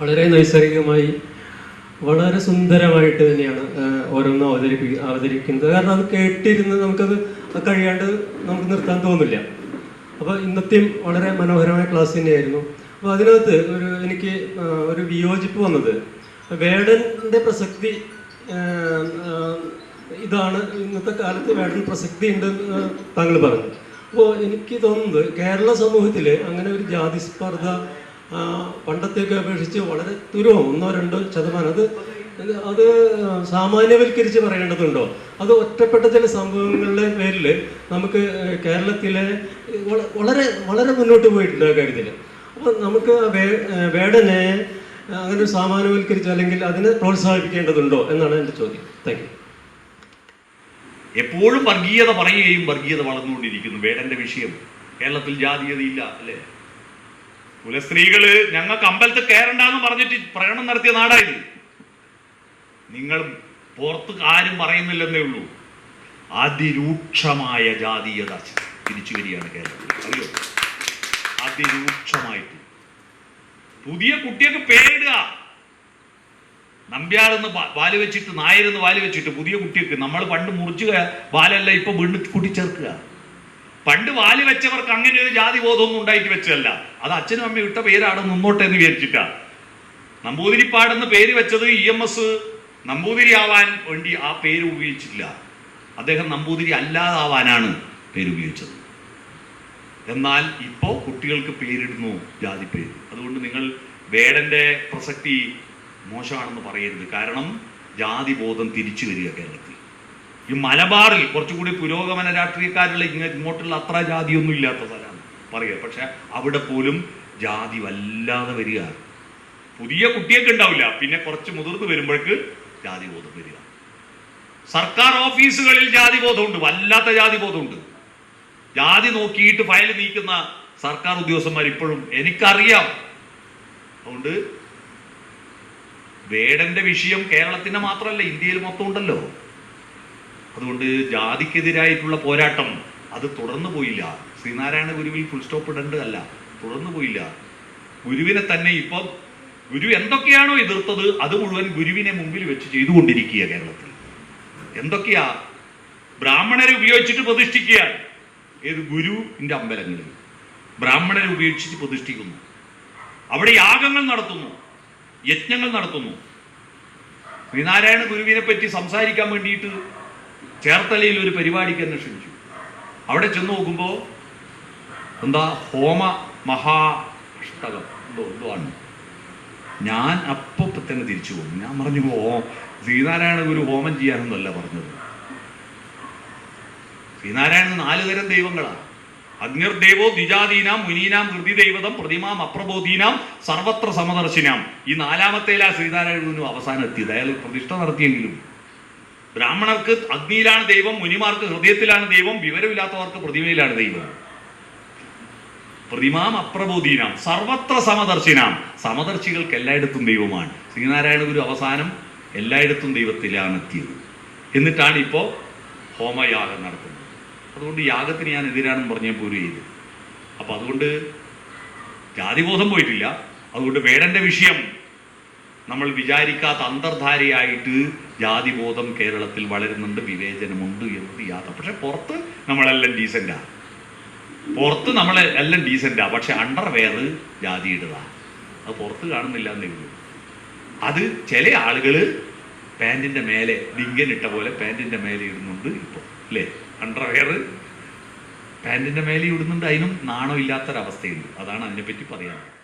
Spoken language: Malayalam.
വളരെ നൈസർഗികമായി വളരെ സുന്ദരമായിട്ട് തന്നെയാണ് ഓരോന്ന് അവതരിപ്പി അവതരിക്കുന്നത് കാരണം അത് കേട്ടിരുന്ന് നമുക്കത് കഴിയാണ്ട് നമുക്ക് നിർത്താൻ തോന്നില്ല. അപ്പോൾ ഇന്നത്തെയും വളരെ മനോഹരമായ ക്ലാസ് തന്നെയായിരുന്നു. അപ്പോൾ അതിനകത്ത് ഒരു എനിക്ക് ഒരു വിയോജിപ്പ് വന്നത്. വേടന്റെ പ്രസക്തി ഇതാണ് ഇന്നത്തെ കാലത്ത് വേടൻ പ്രസക്തി ഉണ്ട് എന്ന് താങ്കൾ പറഞ്ഞു. അപ്പോൾ എനിക്ക് തോന്നുന്നത് കേരള സമൂഹത്തിൽ അങ്ങനെ ഒരു ജാതി സ്പർദ്ധ ആ, പണ്ടത്തെയൊക്കെ അപേക്ഷിച്ച് വളരെ തുരവും ഒന്നോ രണ്ടോ ശതമാനം. അത് അത് സാമാന്യവൽക്കരിച്ച് പറയേണ്ടതുണ്ടോ? അത് ഒറ്റപ്പെട്ട ചില സംഭവങ്ങളുടെ പേരിൽ നമുക്ക് കേരളത്തിലെ വളരെ വളരെ മുന്നോട്ട് പോയിട്ടുണ്ട് ആ കാര്യത്തിൽ അപ്പോൾ നമുക്ക് വേടനെ അങ്ങനെ സാമാന്യവൽക്കരിച്ച് അല്ലെങ്കിൽ അതിനെ പ്രോത്സാഹിപ്പിക്കേണ്ടതുണ്ടോ എന്നാണ് എന്റെ ചോദ്യം. താങ്ക് യു എപ്പോഴും വർഗീയത പറയുകയും വർഗീയത വളർന്നുകൊണ്ടിരിക്കുന്നു വേടന്റെ വിഷയം. കേരളത്തിൽ ജാതീയതയില്ല അല്ലേ? കുലസ്ത്രീകൾ ഞങ്ങൾക്ക് അമ്പലത്തിൽ കയറണ്ടെന്ന് പറഞ്ഞിട്ട് പ്രകടനം നടത്തിയ നാടായത് നിങ്ങൾ പുറത്ത് ആരും പറയുന്നില്ലെന്നേ ഉള്ളൂ. അതിരൂക്ഷമായ ജാതീയത തിരിച്ചു വരികയാണ് കേരളത്തിൽ. അറിയോ? അതിരൂക്ഷമായിട്ട്. പുതിയ കുട്ടിയൊക്കെ പേരിടുക നമ്പ്യാരെന്ന് വാൽ വെച്ചിട്ട് നായരെന്ന് വാൽ വെച്ചിട്ട് പുതിയ കുട്ടിയൊക്കെ നമ്മൾ പണ്ട് മുറിച്ച് വാലല്ല ഇപ്പൊ വീണ്ടും കൂട്ടിച്ചേർക്കുക. പണ്ട് വാലി വെച്ചവർക്ക് അങ്ങനെ ഒരു ജാതി ബോധമൊന്നും ഉണ്ടായിട്ട് വെച്ചതല്ല. അത് അച്ഛനും അമ്മയും ഇട്ട പേരാണ് മുന്നോട്ടെ എന്ന് വിചാരിച്ചിട്ടാ. നമ്പൂതിരിപ്പാടെന്ന് പേര് വെച്ചത് ഇ എം എസ് നമ്പൂതിരി ആവാൻ വേണ്ടി ആ പേര് ഉപയോഗിച്ചില്ല അദ്ദേഹം നമ്പൂതിരി അല്ലാതാവാനാണ് പേര് ഉപയോഗിച്ചത്. എന്നാൽ ഇപ്പോ കുട്ടികൾക്ക് പേരിടുന്നു ജാതി പേര്. അതുകൊണ്ട് നിങ്ങൾ വേടന്റെ പ്രസക്തി മോശമാണെന്ന് പറയരുത്. കാരണം ജാതി ബോധം തിരിച്ചു വരിക കേരളത്തിൽ. ഈ മലബാറിൽ കുറച്ചുകൂടി പുരോഗമന രാഷ്ട്രീയക്കാരുള്ള ഇങ്ങോട്ടുള്ള അത്ര ജാതിയൊന്നും ഇല്ലാത്ത സ്ഥലമാണ്. പറയുക പക്ഷെ അവിടെ പോലും ജാതി വല്ലാതെ വരിക. പുതിയ കുട്ടിയൊക്കെ ഉണ്ടാവില്ല. പിന്നെ കുറച്ച് മുതിർന്ന് വരുമ്പോഴേക്ക് ജാതി ബോധം വരിക. സർക്കാർ ഓഫീസുകളിൽ ജാതി ബോധമുണ്ട്. വല്ലാത്ത ജാതി ബോധമുണ്ട്. ജാതി നോക്കിയിട്ട് ഫയൽ നീക്കുന്ന സർക്കാർ ഉദ്യോഗസ്ഥന്മാർ ഇപ്പോഴും എനിക്കറിയാം. അതുകൊണ്ട് വേടന്റെ വിഷയം കേരളത്തിന്റെ മാത്രമല്ല ഇന്ത്യയിൽ മൊത്തം ഉണ്ടല്ലോ. അതുകൊണ്ട് ജാതിക്കെതിരായിട്ടുള്ള പോരാട്ടം അത് തുടർന്നു പോയില്ല. ശ്രീനാരായണ ഗുരുവിൽ ഫുൾ സ്റ്റോപ്പ് ഇടേണ്ടതല്ല തുടർന്നു പോയില്ല. ഗുരുവിനെ തന്നെ ഇപ്പം ഗുരു എന്തൊക്കെയാണോ എതിർത്തത് അത് മുഴുവൻ ഗുരുവിനെ മുമ്പിൽ വെച്ച് ചെയ്തുകൊണ്ടിരിക്കുക കേരളത്തിൽ. എന്തൊക്കെയാ? ബ്രാഹ്മണരെ ഉപയോഗിച്ചിട്ട് പ്രതിഷ്ഠിക്കുകയാണ്. ഏത് ഗുരുവിന്റെ അമ്പലങ്ങളിൽ. ബ്രാഹ്മണരെ ഉപയോഗിച്ചിട്ട് പ്രതിഷ്ഠിക്കുന്നു. അവിടെ യാഗങ്ങൾ നടത്തുന്നു. യജ്ഞങ്ങൾ നടത്തുന്നു. ശ്രീനാരായണ ഗുരുവിനെ പറ്റി സംസാരിക്കാൻ വേണ്ടിയിട്ട് ചേർത്തലയിൽ ഒരു പരിപാടിക്ക് എന്നെ ക്ഷണിച്ചു. അവിടെ ചെന്ന് നോക്കുമ്പോൾ എന്താ ഹോമ മഹാഷ്ടകം എന്തോ എന്തോ ആണ്. ഞാൻ അപ്പോൾ തന്നെ തിരിച്ചു പോകും ഞാൻ പറഞ്ഞു ഓ ശ്രീനാരായണ ഗുരു ഹോമം ചെയ്യാനൊന്നല്ല പറഞ്ഞത്. ശ്രീനാരായണൻ നാല് തരം ദൈവങ്ങളാണ് അഗ്നിർദേവോ ദ്വിജാതീനാം മുനീനാം ഹൃതി ദൈവതം പ്രതിമാം അപ്രബോധീനാം സർവത്ര സമദർശിനാം. ഈ നാലാമത്തേലാ ശ്രീനാരായണ ഗുരു അവസാനം എത്തിയത്. അയാൾ പ്രതിഷ്ഠ നടത്തിയെങ്കിലും ബ്രാഹ്മണർക്ക് അഗ്നിയിലാണ് ദൈവം മുനിമാർക്ക് ഹൃദയത്തിലാണ് ദൈവം വിവരമില്ലാത്തവർക്ക് പ്രതിമയിലാണ് ദൈവം. പ്രതിമാം അപ്രബോധീനാം സർവത്ര സമദർശിനാം. സമദർശികൾക്ക് എല്ലായിടത്തും ദൈവമാണ്. ശ്രീനാരായണ ഗുരു അവസാനം എല്ലായിടത്തും ദൈവത്തിലാണ് എത്തിയത്. എന്നിട്ടാണ് ഇപ്പോൾ ഹോമയാഗം നടത്തുന്നത് അതുകൊണ്ട് യാഗത്തിന് ഞാൻ എതിരാണെന്ന് പറഞ്ഞ പോലും ചെയ്തു. അപ്പം അതുകൊണ്ട് ജാതിബോധം പോയിട്ടില്ല. അതുകൊണ്ട് വേടന്റെ വിഷയം നമ്മൾ വിചാരിക്കാത്ത അന്തർധാരയായിട്ട് ജാതിബോധം കേരളത്തിൽ വളരുന്നുണ്ട് വിവേചനമുണ്ട് എന്ത് യാത്ര. പക്ഷെ പുറത്ത് നമ്മളെല്ലാം ഡീസന്റാ പുറത്ത് നമ്മൾ എല്ലാം ഡീസന്റാ പക്ഷെ അണ്ടർവെയർ ജാതിയുടേതാ. അത് പുറത്ത് കാണുന്നില്ല എന്നേ ഉള്ളൂ. അത് ചില ആളുകൾ പാന്റിന്റെ മേലെ ഡിങ്കൻ ഇട്ട പോലെ പാന്റിന്റെ മേലെ ഇടുന്നുണ്ട് ഇപ്പോൾ അല്ലേ? അണ്ടർവെയർ പാന്റിന്റെ മേലെ ഇടുന്നുണ്ട് അതിനും നാണമില്ലാത്തൊരവസ്ഥയുണ്ട്. അതാണ് അതിനെപ്പറ്റി പറയാനുള്ളത്.